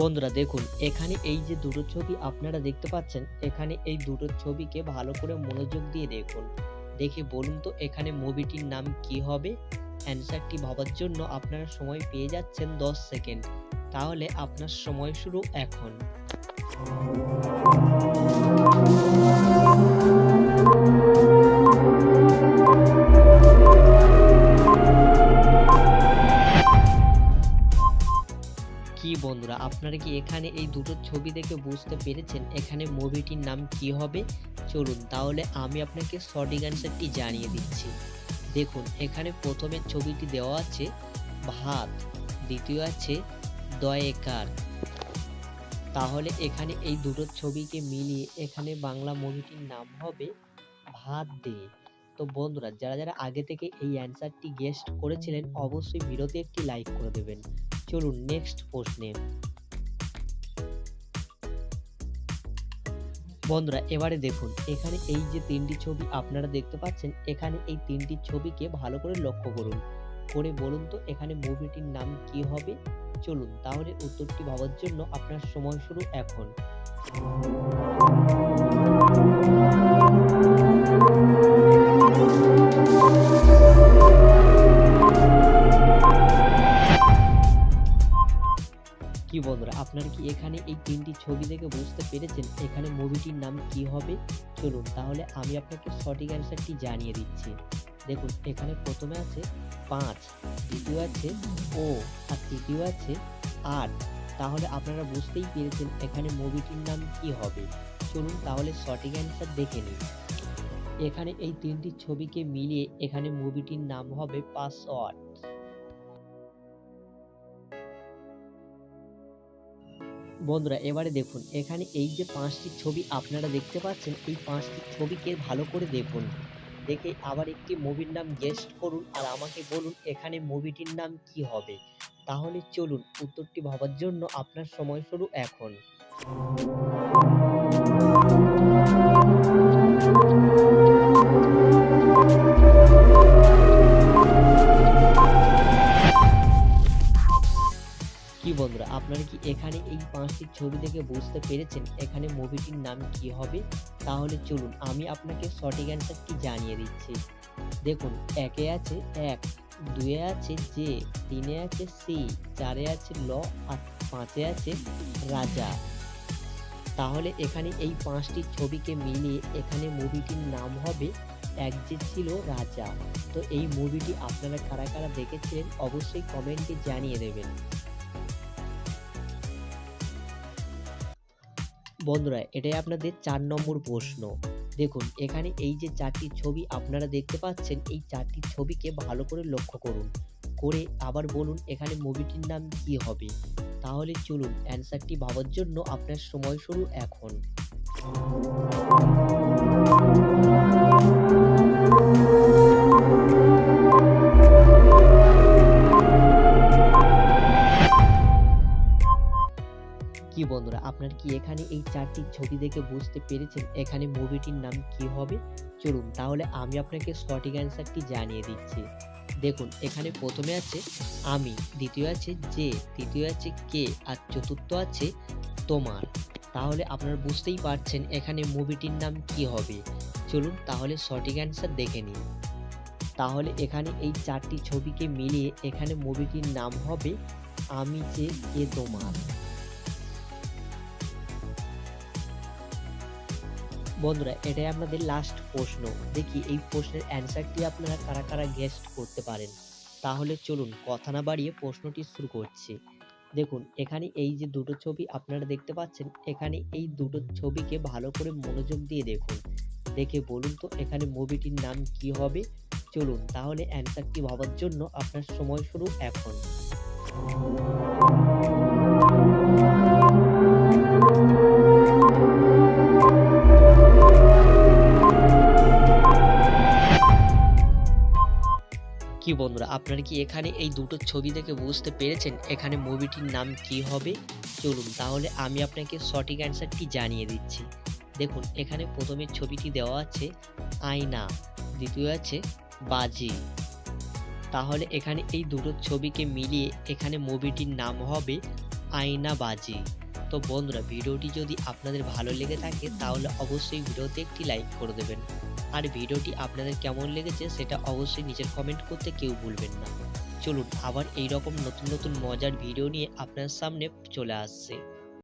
বন্ধুরা দেখুন, এখানে এই যে দুটো ছবি আপনারা দেখতে পাচ্ছেন, এখানে এই দুটো ছবিকে ভালো করে মনোযোগ দিয়ে দেখুন। দেখে বলুন তো, এখানে মুভিটির নাম কি হবে? অ্যান্সারটি ভাবার জন্য আপনারা সময় পেয়ে যাচ্ছেন দশ সেকেন্ড। তাহলে আপনার সময় শুরু এখন। কি বন্ধুরা, আপনারা কি এখানে এই দুটো ছবি দেখে বুঝতে পেরেছেন এখানে মুভিটির নাম কি হবে? চলুন তাহলে আমি আপনাকে সঠিক অ্যান্সারটি জানিয়ে দিচ্ছি। দেখুন, এখানে প্রথমে ছবিটি দেওয়া আছে ভাত, দ্বিতীয় আছে দয়েকার তাহলে এখানে এই দুটো ছবিকে মিলিয়ে এখানে বাংলা মুভিটির নাম হবে ভাত দে। তো বন্ধুরা, যারা যারা আগে থেকে এই অ্যান্সারটি গেস্ট করেছিলেন, অবশ্যই ভিডিওতে একটি লাইক করে দেবেন। চলুন নেক্সট প্রশ্নে বন্ধুরা, এবারে দেখুন, এখানে এই যে তিনটি ছবি আপনারা দেখতে পাচ্ছেন, এখানে এই তিনটি ছবিকে ভালো করে লক্ষ্য করুন। করে বলুন তো, এখানে মুভিটির নাম কি হবে? চলুন, তাহলে উত্তরটি ভাবার জন্য আপনার সময় শুরু এখন। আপনারা কি এখানে এই তিনটি ছবি দেখে বুঝতে পেরেছেন এখানে মুভিটির নাম কি হবে? চলুন, তাহলে আমি আপনাকে সঠিক অ্যান্সারটি জানিয়ে দিচ্ছি। দেখুন, এখানে প্রথমে আছে পাঁচ, দ্বিতীয় আছে ও, আর তৃতীয় আছে আট। তাহলে আপনারা বুঝতেই পেরেছেন এখানে মুভিটির নাম কি হবে। চলুন, তাহলে সঠিক অ্যান্সার দেখে নিন এখানে এই তিনটি ছবিকে মিলিয়ে এখানে মুভিটির নাম হবে পাসওয়ার্ড বন্ধুরা, এবারে দেখুন, এখানে এই যে পাঁচটি ছবি আপনারা দেখতে পাচ্ছেন, এই পাঁচটি ছবিকে ভালো করে দেখুন। দেখে আবার একটি মুভির নাম গেস্ট করুন আর আমাকে বলুন এখানে মুভিটির নাম কি হবে। তাহলে চলুন, উত্তরটি ভাবার জন্য আপনার সময় শুরু এখন। আপনারা কি এখানে এই পাঁচটি ছবি দেখে বুঝতে পেরেছেন এখানে মুভিটির নাম কি হবে? তাহলে চলুন আমি আপনাকে সঠিক অ্যান্সারটি জানিয়ে দিচ্ছি। দেখুন, একে আছে এক, দুয়ে আছে যে তিনে আছে সি, চারে আছে ল, আর পাঁচে আছে রাজা। তাহলে এখানে এই পাঁচটি ছবিকে মিলিয়ে এখানে মুভিটির নাম হবে এক যে ছিল রাজা। তো এই মুভিটি আপনারা কারা কারা দেখেছিলেন অবশ্যই কমেন্টে জানিয়ে দেবেন। বন্ধুরা, এটাই আপনাদের চার নম্বর প্রশ্ন। দেখুন, এখানে এই যে চারটি ছবি আপনারা দেখতে পাচ্ছেন, এই চারটি ছবিকে ভালো করে লক্ষ্য করুন। করে আবার বলুন, এখানে মুভিটির নাম কি হবে? তাহলে চলুন অ্যান্সারটি ভাবার জন্য আপনার সময় শুরু এখন। কি বন্ধুরা, আপনার কি এখানে এই চারটি ছবি দেখে বুঝতে পেরেছেন এখানে মুভিটির নাম কি হবে? চলুন তাহলে আমি আপনাকে সঠিক অ্যান্সারটি জানিয়ে দিচ্ছি। দেখুন, এখানে প্রথমে আছে, আমি, দ্বিতীয় আছে, যে, তৃতীয় আছে, কে, আর চতুর্থ আছে, তোমার। তাহলে আপনারা বুঝতেই পারছেন এখানে মুভিটির নাম কি হবে। চলুন তাহলে সঠিক অ্যান্সার দেখে নিন তাহলে এখানে এই চারটি ছবিকে মিলিয়ে এখানে মুভিটির নাম হবে, আমি যে কে তোমার। বন্ধুরা, এটাই আপনাদের লাস্ট প্রশ্ন। দেখি, এই প্রশ্নের অ্যান্সারটি আপনারা কারা কারা গেস্ট করতে পারেন? তাহলে চলুন, কথা না বাড়িয়ে প্রশ্নটি শুরু করছি। দেখুন, এখানে এই যে দুটো ছবি আপনারা দেখতে পাচ্ছেন, এখানে এই দুটো ছবিকে ভালো করে মনোযোগ দিয়ে দেখুন। দেখে বলুন তো, এখানে মুভিটির নাম কি হবে? চলুন, তাহলে অ্যান্সারটি ভাবার জন্য আপনার সময় শুরু এখন। কি বন্ধুরা, আপনারা কি এখানে এই দুটো ছবি দেখে বুঝতে পেরেছেন এখানে মুভিটির নাম কি হবে? চলুন তাহলে আমি আপনাকে সঠিক অ্যান্সারটি জানিয়ে দিচ্ছি। দেখুন, এখানে প্রথমে ছবিটি দেওয়া আছে আয়না, দ্বিতীয় আছে বাজি। তাহলে এখানে এই দুটো ছবিকে মিলিয়ে এখানে মুভিটির নাম হবে আয়না বাজি তো বন্ধুরা, ভিডিওটি যদি আপনাদের ভালো লেগে থাকে, তাহলে অবশ্যই ভিডিওতে একটি লাইক করে দেবেন। আর ভিডিওটি আপনাদের কেমন লেগেছে, সেটা অবশ্যই নিজের কমেন্ট করতে কেউ ভুলবেন না। চলুন, আবার এই রকম নতুন নতুন মজার ভিডিও নিয়ে আপনার সামনে চলে আসছে।